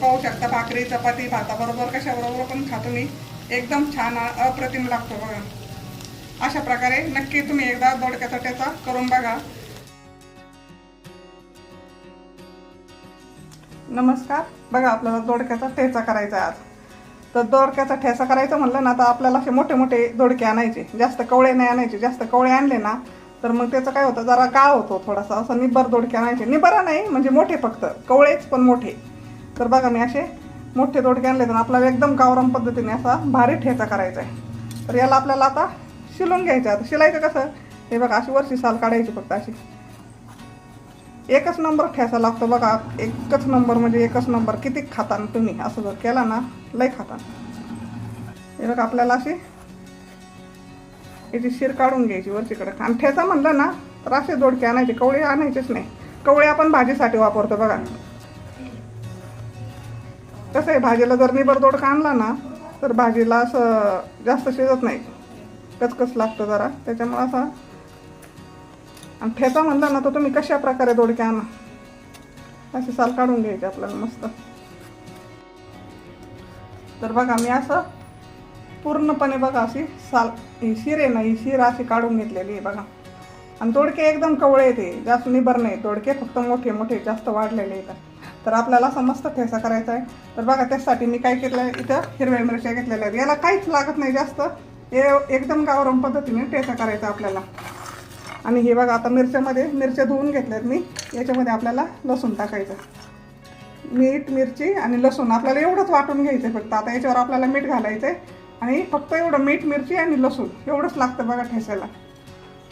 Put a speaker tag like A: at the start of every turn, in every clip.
A: पाहू शकता भाकरी चपाती भाताबरोबर कशाबरोबर पण खातो मी एकदम छान अप्रतिम लागतो बघा. अशा प्रकारे नक्की तुम्ही एकदा दोडक्याचा ठेचा करून बघा. नमस्कार. बघा आपल्याला दोडक्याचा ठेचा करायचा आहे आज. तर दोडक्याचा ठेचा करायचा म्हणलं ना तर आपल्याला असे मोठे मोठे दोडके आणायचे. जास्त कवळे नाही आणायचे. जास्त कवळे आणले ना तर मग त्याचं काय होतं जरा काळ होतो थोडासा. असं निब्बर दोडके आणायचे. निब्बरा नाही म्हणजे मोठे फक्त. कवळेच पण मोठे. तर बघा मी असे मोठे दोडके आणले तर आपल्याला एकदम गावराम पद्धतीने असा भारी ठेचा करायचा आहे तर याला आपल्याला आता शिलून घ्यायचं आता शिलायचं कसं? हे बघा अशी वरची साल काढायची फक्त अशी. एकच नंबर ठेचा लागतो बघा. एकच नंबर म्हणजे एकच नंबर. किती खाता तुम्ही? असं जर केला ना लय खाता हे बघा आपल्याला अशी याची शिर काढून घ्यायची वरचीकडे. आणि ठेचा म्हणलं ना तर असे दोडके आणायचे. कवळे आणायचेच नाही. कवळे आपण भाजीसाठी वापरतो बघा. कसं आहे भाजीला जर निबर दोडका आणला ना तर भाजीला असं जास्त शिजत नाही. कचकच लागतं जरा. त्याच्यामुळं असं आणि ठेचा म्हणला ना तर तुम्ही कशा प्रकारे दोडके आणा? अशी साल काढून घ्यायची आपल्याला मस्त. तर बघा मी असं पूर्णपणे बघा अशी साल ही शिर आहे ना ही शिर अशी काढून घेतलेली आहे बघा. आणि दोडके एकदम कवळे येते जास्त निबर नाही दोडके फक्त मोठे मोठे जास्त वाढलेले येतात तर आपल्याला समस्त मस्त ठेसा करायचा आहे. तर बघा त्यासाठी मी काय केलं आहे इथं हिरव्या मिरच्या घेतलेल्या आहेत. याला काहीच लागत नाही जास्त. हे एकदम गावरम पद्धतीने ठेसा करायचा आपल्याला. आणि हे बघा आता मिरच्यामध्ये मिरच्या धुवून घेतल्यात मी. याच्यामध्ये आपल्याला लसूण टाकायचं. मीठ मिरची आणि लसूण. आपल्याला एवढंच वाटून घ्यायचं आहे फक्त. आता याच्यावर आपल्याला मीठ घालायचं आहे आणि फक्त एवढं मीठ मिरची आणि लसूण. एवढंच लागतं बघा ठेसायला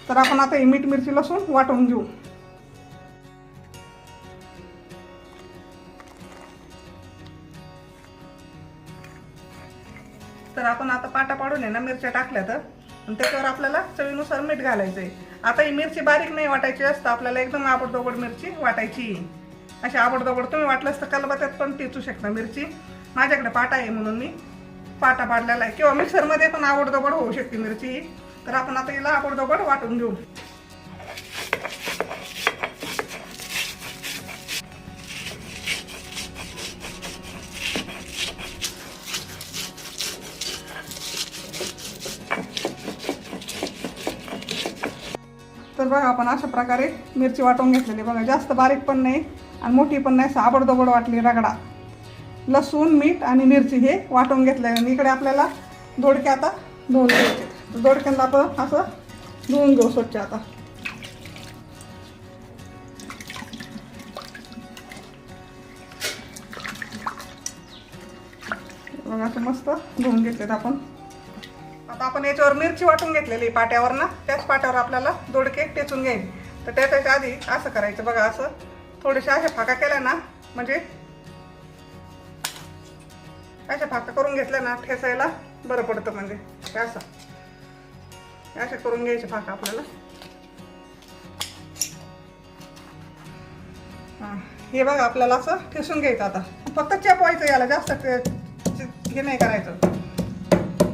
A: तर आपण आता हे मीठ मिरची लसूण वाटून घेऊ. तर आपण आता पाटा पाडून आहे ना मिरच्या टाकल्या तर. आणि त्याच्यावर आपल्याला चवीनुसार मीठ घालायचं आहे आता ही मिरची बारीक नाही वाटायची असतं आपल्याला एकदम आबडदोबड मिरची वाटायची. अशी आबडदोबड तुम्ही वाटलंच तर कलबत्यात पण टिचू शकता मिरची. माझ्याकडे पाटा आहे म्हणून मी पाटा पाडलेला आहे. किंवा मिक्सरमध्ये पण आबडदोबड होऊ शकते मिरची. ही. तर आपण आता हिला आबडदोबड वाटून घेऊ. तर बघा आपण अशा प्रकारे मिरची वाटून घेतलेली बघा जास्त बारीक पण नाही आणि मोठी पण नाही साबडदोबड वाटली रगडा. लसूण मीठ आणि मिरची हे वाटून घेतले आणि इकडे आपल्याला दोडके आता धुवून घ्यायचे तर दोडक्यांना आपण असं धुवून घेऊ स्वच्छ आता. बघा असं मस्त धुवून घेतलेत आपण. आता आपण याच्यावर मिरची वाटून घेतलेली पाट्यावर ना त्याच पाट्यावर आपल्याला दोडके टेचून घ्यायचे तर त्याच्या आधी असं करायचं बघा असं थोडेसे अशा फाका केल्या ना म्हणजे अशा फाका करून घेतल्या ना ठेसायला बरं पडतं म्हणजे असं. असे अशा करून घ्यायचे फाका आपल्याला. हां हे बघा आपल्याला असं ठेसून घ्यायचं आता. फक्त चेपवायचं याला जास्त हे नाही करायचं.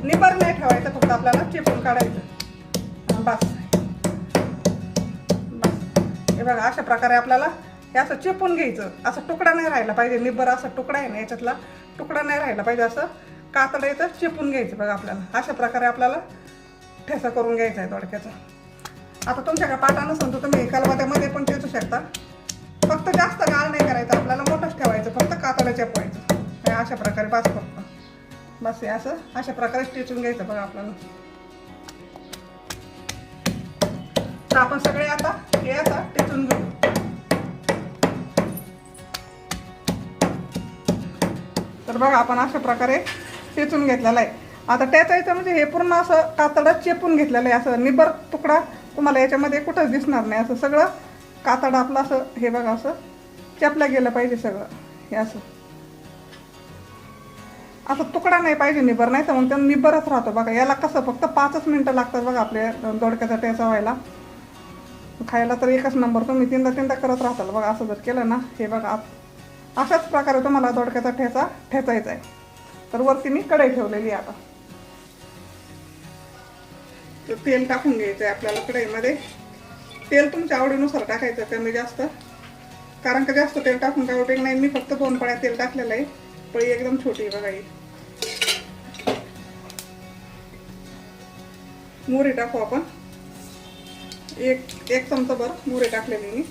A: निबर नाही ठेवायचं फक्त आपल्याला चिपून काढायचं. बस. बस. हे बघा अशा प्रकारे आपल्याला हे असं चिपून घ्यायचं. असं तुकडा नाही राहिला पाहिजे. निब्बर असा तुकडा आहे ना याच्यातला तुकडा नाही राहिला पाहिजे. असं कातडायचं चिपून घ्यायचं बघा आपल्याला. अशा प्रकारे आपल्याला ठेसा करून घ्यायचा आहे थोडक्याचा आता तुमच्याकडे पाटा नसून तर तुम्ही कलबात्यामध्ये पण ठेचू शकता. फक्त जास्त गाळ नाही करायचं. आपल्याला मोठंच ठेवायचं. फक्त कातडं चेपवायचं. अशा प्रकारे पाच फक्त. बस हे असं अशा प्रकारे टिचून घ्यायचं बघा आपल्याला. तर आपण सगळे आता हे आता टिचून घेऊ. तर बघा आपण अशा प्रकारे टिचून घेतलेलं आहे. आता टेचायचं म्हणजे हे पूर्ण असं कातडा चेपून घेतलेलं आहे. असं निबर तुकडा तुम्हाला याच्यामध्ये कुठंच दिसणार नाही. असं सगळं कातडं आपलं असं हे बघा असं चेपलं गेलं पाहिजे सगळं. हे असं. असं तुकडा नाही पाहिजे निबर नाही तर मग त्या निबरच राहतो बघा. याला कसं फक्त पाचच मिनटं लागतात बघा आपल्या दोडक्याचा टेचा व्हायला. खायला तर एकच नंबर तुम्ही तीनदा तीनदा करत राहताल बघा असं जर केलं ना हे बघा अशाच प्रकारे तुम्हाला दोडक्याचा ठेचा ठेचायचा आहे. तर वरती मी कढई ठेवलेली आहे आता. तर तेल टाकून घ्यायचं आहे आपल्याला कढईमध्ये. तेल तुमच्या आवडीनुसार टाकायचं कमी जास्त. कारण का जास्त तेल टाकून काय उपयोग नाही मी फक्त दोन पळ्या तेल टाकलेलं आहे. पळी एकदम छोटी आहे बघा ही. मोहरी टाकू आपण. एक एक चमचा भर मोहरी टाकलेली मी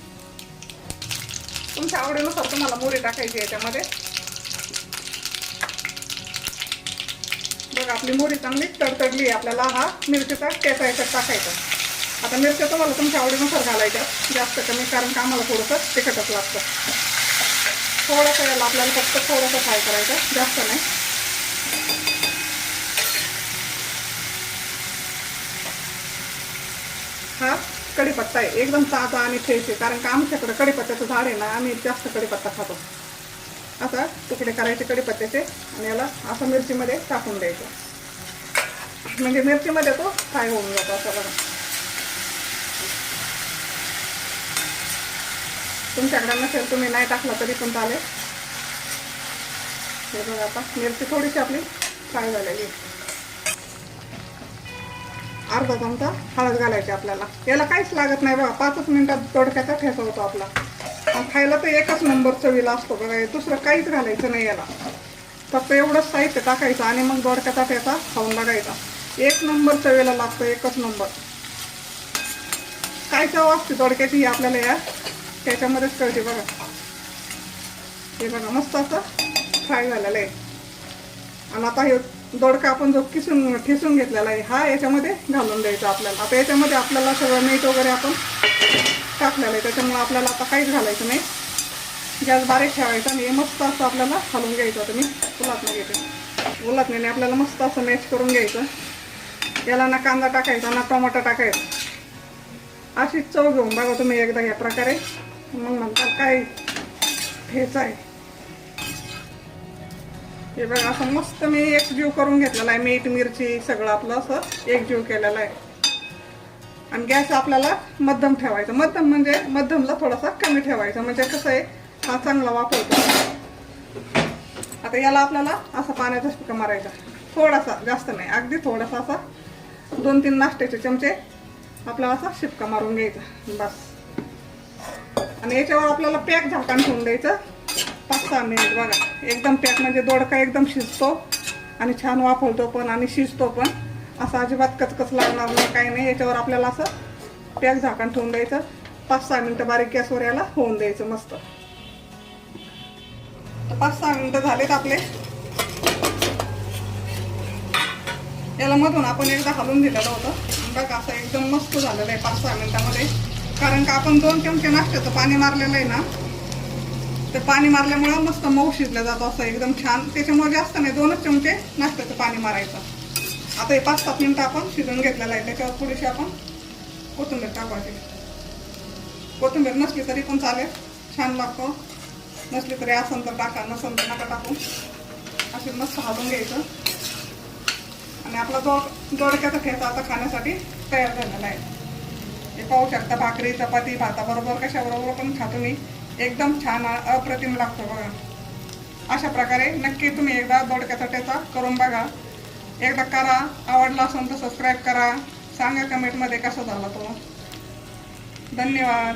A: तुमच्या आवडीनुसार तुम्हाला मोहरी टाकायची याच्यामध्ये बघा आपली मोहरी चांगली तडतडली आपल्याला हा मिरचीचा ठेचा याच्यात टाकायचा. आता मिरच्या तुम्हाला तुमच्या आवडीनुसार घालायच्या. जास्त कमी कारण का आम्हाला थोडंसं तिखटच लागतं. थोडंसं याला आपल्याला फक्त थोडंसं फ्राय करायचं जास्त नाही. हा कढीपत्ता आहे. एकदम ताजा आणि फ्रेश आहे कारण का आमच्याकडे कढीपत्त्याचं झाड आहे ना आम्ही जास्त कढीपत्ता खातो. आता तुकडे करायचे कढीपत्त्याचे आणि याला असं मिरचीमध्ये टाकून द्यायचं. म्हणजे मिरचीमध्ये तो फ्राय होऊन जातो असं बघा. तुमच्याकडे नसेल तुम्ही नाही टाकला तरी पण चालेल. हे बघा आता मिरची थोडीशी आपली फ्राय झालेली आहे. अर्धा चमचा हळद घालायची आपल्याला. याला काहीच लागत नाही बघा पाचच मिनिटात तडक्याचा ठेचा होतो आपला. खायला तर एकच नंबर चवीला असतो बघा दुसरं काहीच घालायचं नाही याला. फक्त एवढंच साहित्य टाकायचं आणि मग दोडक्याचा ठेचा खाऊन बघायचा. एक नंबर चवीला लागतो एकच नंबर काय चव असते दोडक्याची ही आपल्याला या त्याच्यामध्येच कळते बघा. हे बघा मस्त असं फ्राय झालेलं आहे. आणि आता हे दोडका आपण जो किसून ठिसून घेतलेला आहे हा याच्यामध्ये घालून द्यायचा आपल्याला. आता याच्यामध्ये आपल्याला सगळं मीठ वगैरे आपण टाकलेलं आहे. त्याच्यामुळे आपल्याला आता काहीच घालायचं नाही. गॅस बारीक ठेवायचा आणि हे मस्त असं आपल्याला घालून घ्यायचं. आता मी उलातनं घेते. नाही आपल्याला मस्त असं मॅच करून घ्यायचं. याला ना कांदा टाकायचा ना टोमॅटो टाकायचा. अशीच चव घेऊन बघा तुम्ही एकदा या प्रकारे. मग म्हणतात काय ठेचा आहे हे बघा असं मस्त मी एकजीव करून घेतलेला आहे. मीठ मिरची सगळं आपलं असं एकजीव केलेलं आहे. आणि गॅस आपल्याला मध्यम ठेवायचा. मध्यम म्हणजे मध्यमला थोडासा कमी ठेवायचा. म्हणजे कसं आहे हा चांगला वापरतो. आता याला आपल्याला असा पाण्याचा शिपका मारायचा. थोडासा जास्त नाही. अगदी थोडासा असा दोन तीन नाश्त्याचे चमचे आपल्याला असा शिपका मारून घ्यायचा. बस. आणि याच्यावर आपल्याला पॅक झाकण ठेवून द्यायचं. पाच सहा मिनिट बघा. एकदम पॅक म्हणजे दोडका एकदम शिजतो आणि छान वाफवतो पण आणि शिजतो पण. असं अजिबात कचकच लागणार नाही काही नाही. याच्यावर आपल्याला असं पॅक झाकण ठेवून द्यायचं. पाच सहा मिनटं बारीक गॅसवर याला होऊन द्यायचं मस्त. तर पाच सहा मिनटं झालेत आपले. याला मधून आपण एकदा हलवून दिलेलं होतं. बघा असं एकदम मस्त झालेलं आहे पाच सहा मिनिटामध्ये. कारण का आपण दोन चमचे नाश्त्याचं पाणी मारलेलं आहे ना ते पाणी मारल्यामुळं मस्त मऊ शिजलं जातं असं एकदम छान. त्याच्यामुळे जास्त नाही दोनच चमचे नाश्त्याचं पाणी मारायचं. आता हे पाच सात मिनटं आपण शिजून घेतलेलं आहे. त्याच्यावर थोडीशी आपण कोथिंबीर टाकायची कोथिंबीर नसली तरी पण चालेल. छान लागतो. नसली तरी असन तर टाका नसन तर नका टाकू. असे मस्त हलवून घ्यायचं. आणि आपला दोड दोडक्याचा ठेचा आता खाण्यासाठी तयार झालेला आहे. हे पाहू शकता भाकरी चपाती भाताबरोबर कशाबरोबर पण खातो मी. एकदम छान अप्रतिम लागतो बघा. अशा प्रकारे नक्की तुम्ही एकदा दोडक्याचा ठेचा करून बघा. एकदा करा आवडला असेल तर सबस्क्राईब करा. सांगा कमेंटमध्ये कसा झाला तो. धन्यवाद.